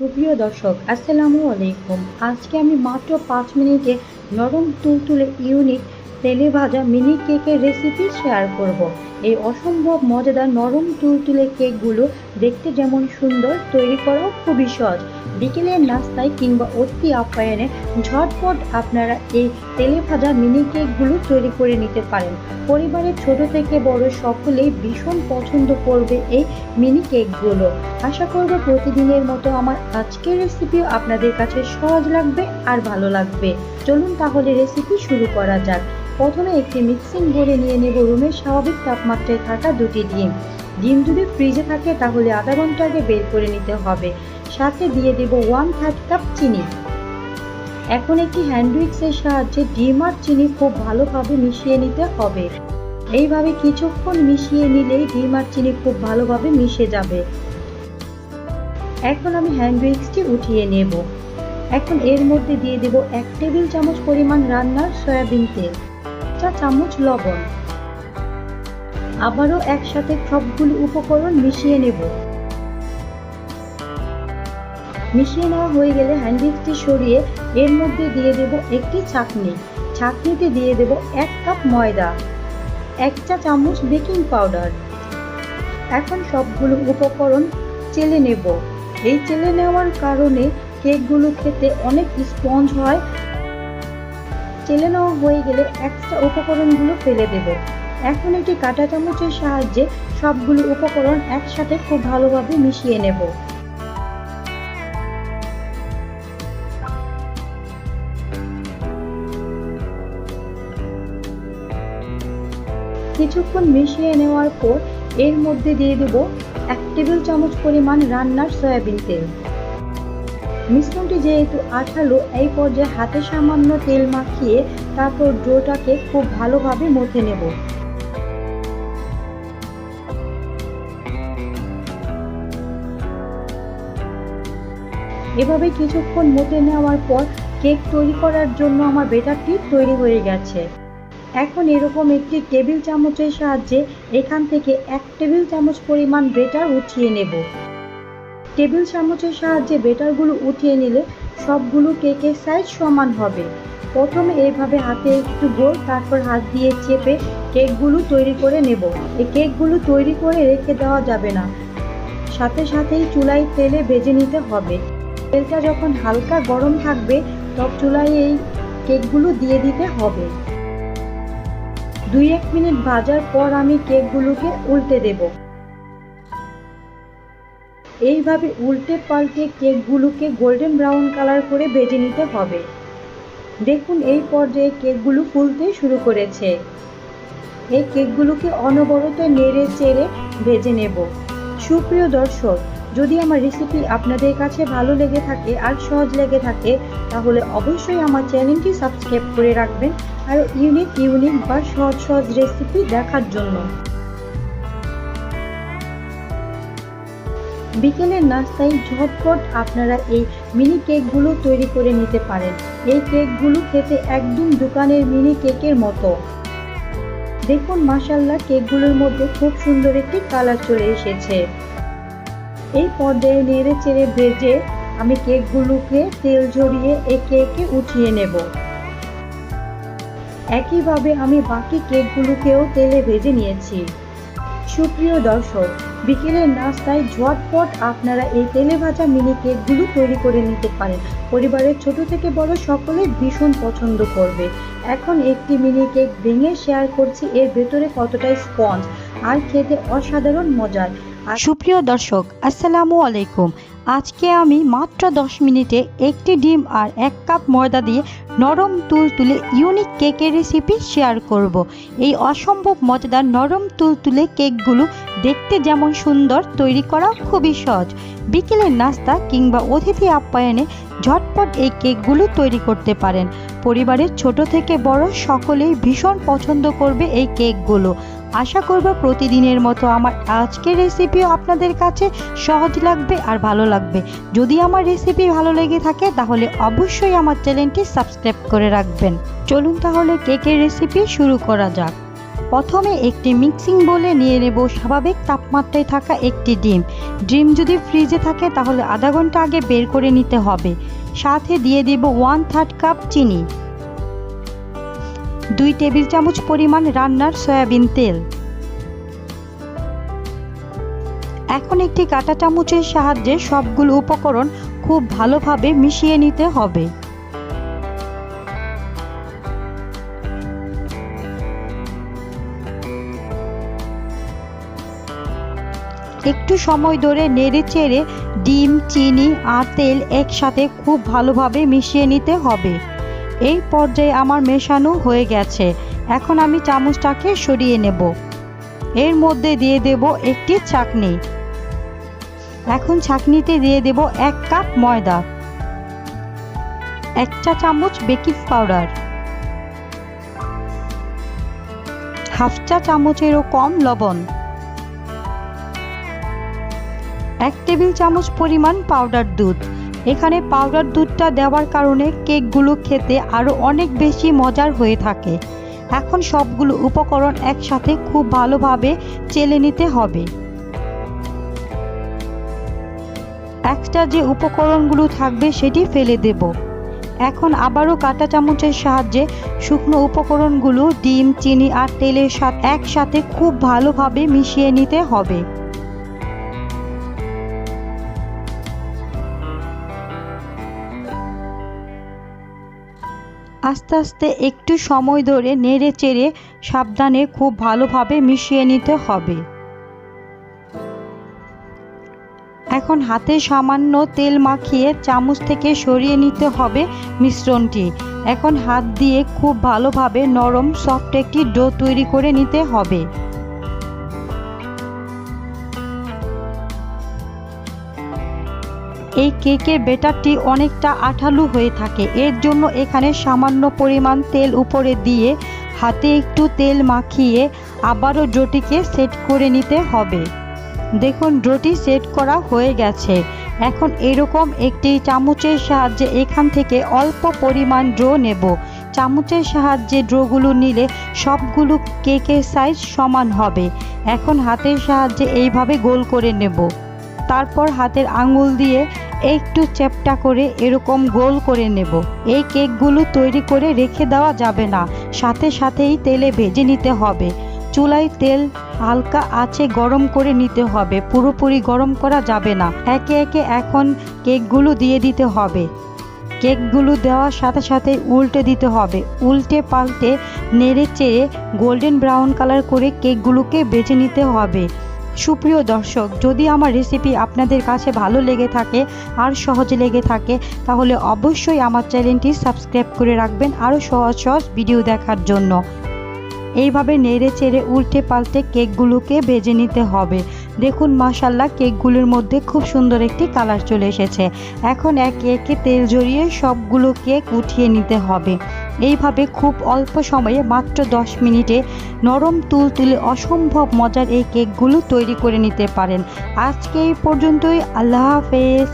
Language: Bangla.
সুপ্রিয় দর্শক, আসসালামু আলাইকুম আজকে আমি মাত্র পাঁচ মিনিটে নরম তুলতুলে ইউনিক তেলে ভাজা মিনি কেকের রেসিপি শেয়ার করব। এই অসম্ভব মজাদার নরম তুলতুলে কেকগুলো দেখতে যেমন সুন্দর, তৈরি করাও খুবই সহজ বিকেলের নাস্তায় কিংবা অতি আপ্যায়নে ঝটপট আপনারা এই তেলে ভাজা মিনি কেকগুলো তৈরি করে নিতে পারেন। পরিবারের ছোট থেকে বড় সকলেই ভীষণ পছন্দ করবে এই মিনি কেকগুলো। আশা করব প্রতিদিনের মতো আমার আজকের রেসিপিও আপনাদের কাছে সহজ লাগবে আর ভালো লাগবে। চলুন তাহলে রেসিপি শুরু করা যাক। প্রথমে একটি মিক্সিং বলে নিয়ে নেব রুমের স্বাভাবিক তাপমাত্রায় থাকা দুটি ডিম। ডিম যদি ফ্রিজে থাকে তাহলে আধা ঘণ্টা আগে বের করে নিতে হবে। সাথে দিয়ে দেব ওয়ান থার্ড কাপ চিনি। এখন একটি হ্যান্ডউইক্সের সাহায্যে ডিম আর চিনি খুব ভালোভাবে মিশিয়ে নিতে হবে। এইভাবে কিছুক্ষণ মিশিয়ে নিলেই ডিম আর চিনি খুব ভালোভাবে মিশে যাবে। এখন আমি হ্যান্ড উইক্সটি উঠিয়ে নেব। এখন এর মধ্যে দিয়ে দেব এক টেবিল চামচ পরিমাণ রান্নার সয়াবিন তেল, চা চামচ লবণ। আবারও একসাথে সবগুলি উপকরণ মিশিয়ে নেব। মিশিয়ে নেওয়া হয়ে গেলে হ্যান্ডউইচটি সরিয়ে এর মধ্যে দিয়ে দেব একটি ছাঁকনি ছাঁকনিতে দিয়ে দেব এক কাপ ময়দা, এক চা চামচ বেকিং পাউডার। এখন সবগুলো উপকরণ চেলে নেব। এই চেলে নেওয়ার কারণে কেকগুলো খেতে অনেক স্পঞ্জ হয়। চেলে নেওয়া হয়ে গেলে এক্সট্রা উপকরণগুলো ফেলে দেব। এখন একটি কাঁটা চামচের সাহায্যে সবগুলো উপকরণ একসাথে খুব ভালোভাবে মিশিয়ে নেব। কিছুক্ষণ মিশিয়ে নেওয়ার পর এর মধ্যে দিয়ে দেব এক টেবিল চামচ পরিমাণ রান্নার সয়াবিন তেল। মিশ্রণটি যেহেতু আঠালো, এই পর্যায়ে হাতে সামান্য তেল মাখিয়ে তারপর ডোটাকে খুব ভালোভাবে মথে নেব। এভাবে কিছুক্ষণ মতে নেওয়ার পর কেক তৈরি করার জন্য আমার বেটারটি তৈরি হয়ে গেছে। এখন এরকম একটি টেবিল চামচের সাহায্যে এখান থেকে এক টেবিল চামচ পরিমাণ বেটার উঠিয়ে নেব। টেবিল চামচের সাহায্যে বেটারগুলো উঠিয়ে নিলে সবগুলো কেকের সাইজ সমান হবে। প্রথমে এইভাবে হাতে একটু গোল, তারপর হাত দিয়ে চেপে কেকগুলো তৈরি করে নেব। এই কেকগুলো তৈরি করে রেখে দেওয়া যাবে না। সাথে সাথেই চুলায় তেলে ভেজে নিতে হবে। তেলটা যখন হালকা গরম থাকবে তখন চুলায় এই কেকগুলো দিয়ে দিতে হবে। দুই এক মিনিট ভাজার পর আমি কেকগুলোকে উল্টে দেব। এইভাবে উল্টে পাল্টে কেকগুলোকে গোল্ডেন ব্রাউন কালার করে ভেজে নিতে হবে। দেখুন, এই পর্যায়ে কেকগুলো ফুলতে শুরু করেছে। এই কেকগুলোকে অনবরত নেড়ে চেড়ে ভেজে নেব। সুপ্রিয় দর্শক যদি আমার রেসিপি আপনাদের কাছে ভালো লেগে থাকে আর সহজ লেগে থাকে, তাহলে অবশ্যই আমার চ্যানেলটি সাবস্ক্রাইব করে রাখবেন আর ইউনিক ইউনিক বা সহজ সহজ রেসিপি দেখার জন্য। বিকেলের নাস্তায় ঝটপট আপনারা এই মিনি কেকগুলো তৈরি করে নিতে পারেন। এই কেকগুলো খেতে একদম দোকানের মিনি কেকের মতো। দেখুন মাসাল্লাহ কেকগুলোর মধ্যে খুব সুন্দর একটি কালার চলে এসেছে। এই পর্যায়ে নেড়ে চেড়ে ভেজে আমি কেকগুলোকে তেল ঝরিয়ে এই কেকে উঠিয়ে নেব। একইভাবে আমি বাকি কেকগুলোকেও তেলে ভেজে নিয়েছি। সুপ্রিয় দর্শক, বিকেলের নাস্তায় ঝটপট আপনারা এই তেলে ভাজা মিনি কেকগুলো তৈরি করে নিতে পারেন। পরিবারের ছোট থেকে বড় সকলে ভীষণ পছন্দ করবে। এখন একটি মিনি কেক ভেঙে শেয়ার করছি, এর ভেতরে কতটাই স্পঞ্জ, আর খেতে অসাধারণ মজার। সুপ্রিয় দর্শক, আসসালামু আলাইকুম। আজকে আমি মাত্র দশ মিনিটে একটি ডিম আর এক কাপ ময়দা দিয়ে নরম তুলতুলে ইউনিক কেকের রেসিপি শেয়ার করব। এই অসম্ভব মজাদার নরম তুলতুলে কেকগুলো দেখতে যেমন সুন্দর, তৈরি করা খুবই সহজ। বিকেলের নাস্তা কিংবা অতিথি আপ্যায়নে ঝটপট এই কেকগুলো তৈরি করতে পারেন। পরিবারের ছোট থেকে বড় সকলেই ভীষণ পছন্দ করবে এই কেকগুলো আশা করব প্রতিদিনের মতো আমার আজকের রেসিপিও আপনাদের কাছে সহজ লাগবে আর ভালো লাগবে। যদি আমার রেসিপি ভালো লেগে থাকে, তাহলে অবশ্যই আমার চ্যানেলটি সাবস্ক্রাইব করে রাখবেন। চলুন তাহলে কেকের রেসিপি শুরু করা যাক। প্রথমে একটি মিক্সিং বলে নিয়ে নেব স্বাভাবিক তাপমাত্রায় থাকা একটি ডিম। ডিম যদি ফ্রিজে থাকে, তাহলে আধা ঘণ্টা আগে বের করে নিতে হবে। সাথে দিয়ে দেব ওয়ান থার্ড কাপ চিনি। দুই টেবিল চামচ পরিমাণ রান্নার সয়াবিন তেল। এখন একটি কাঁটা চামচের সাহায্যে সবগুলো উপকরণ খুব ভালোভাবে মিশিয়ে নিতে হবে। একটু সময় ধরে নেড়ে চেড়ে ডিম, চিনি আর তেল একসাথে খুব ভালোভাবে মিশিয়ে নিতে হবে। এই পর্যায়ে আমার মেশানো হয়ে গেছে। এখন আমি চামচটাকে সরিয়ে নেব। এর মধ্যে দিয়ে দেব একটি চাকনি এখন ছাকনিতে দিয়ে দেব এক কাপ ময়দা। এক চা চামচ বেকিং পাউডার। হাফ চা চামচেরও কম লবণ। এক টেবিল চামচ পরিমাণ পাউডার দুধ। এখানে পাউডার দুধটা দেওয়ার কারণে কেকগুলো খেতে আরও অনেক বেশি মজার হয়ে থাকে। এখন সবগুলো উপকরণ একসাথে খুব ভালোভাবে চেলে নিতে হবে। এক্সট্রা যে উপকরণগুলো থাকবে সেটি ফেলে দেব। এখন আবারও কাঁটা চামচের সাহায্যে শুকনো উপকরণগুলো ডিম, চিনি আর তেলের সাথে একসাথে খুব ভালোভাবে মিশিয়ে নিতে হবে। আস্তে আস্তে একটু সময় ধরে নেড়ে চেড়ে সাবধানে খুব ভালোভাবে মিশিয়ে নিতে হবে। এখন হাতে সামান্য তেল মাখিয়ে চামচ থেকে সরিয়ে নিতে হবে মিশ্রণটি। এখন হাত দিয়ে খুব ভালোভাবে নরম, সফট একটি ডো তৈরি করে নিতে হবে। এই কেকের বেটারটি অনেকটা আঠালু হয়ে থাকে। এর জন্য এখানে সামান্য পরিমাণ তেল উপরে দিয়ে হাতে একটু তেল মাখিয়ে আবারও ডোটিকে সেট করে নিতে হবে। দেখুন ডোটি সেট করা হয়ে গেছে। এখন এরকম একটি চামচের সাহায্যে এখান থেকে অল্প পরিমাণ ড্রো নেব। চামচের সাহায্যে ড্রোগুলো নিলে সবগুলো কেকের সাইজ সমান হবে। এখন হাতের সাহায্যে এইভাবে গোল করে নেব। তারপর হাতের আঙুল দিয়ে একটু চ্যাপটা করে এরকম গোল করে নেব। এই কেকগুলো তৈরি করে রেখে দেওয়া যাবে না। সাথে সাথেই তেলে ভেজে নিতে হবে। চুলায় তেল হালকা আছে গরম করে নিতে হবে। পুরোপুরি গরম করা যাবে না। একে একে এখন কেকগুলো দিয়ে দিতে হবে। কেকগুলো দেওয়ার সাথে সাথে উল্টে দিতে হবে। উল্টে পাল্টে নেড়ে চেড়ে গোল্ডেন ব্রাউন কালার করে কেকগুলোকে বেছে নিতে হবে। সুপ্রিয় দর্শক, যদি আমার রেসিপি আপনাদের কাছে ভালো লেগে থাকে, আর সহজ লেগে থাকে, তাহলে অবশ্যই আমার চ্যানেলটি সাবস্ক্রাইব করে রাখবেন আরও সহজ সহজ ভিডিও দেখার জন্য। এইভাবে নেড়ে চেড়ে উল্টে পাল্টে কেকগুলোকে ভেজে নিতে হবে। দেখুন মাশাল্লাহ কেকগুলোর মধ্যে খুব সুন্দর একটি কালার চলে এসেছে। এখন একে একে তেল জড়িয়ে সবগুলো কেক উঠিয়ে নিতে হবে। এইভাবে খুব অল্প সময়ে মাত্র দশ মিনিটে নরম তুল তুলে অসম্ভব মজার এই কেকগুলো তৈরি করে নিতে পারেন। আজকে এই পর্যন্তই। আল্লাহ হাফেজ।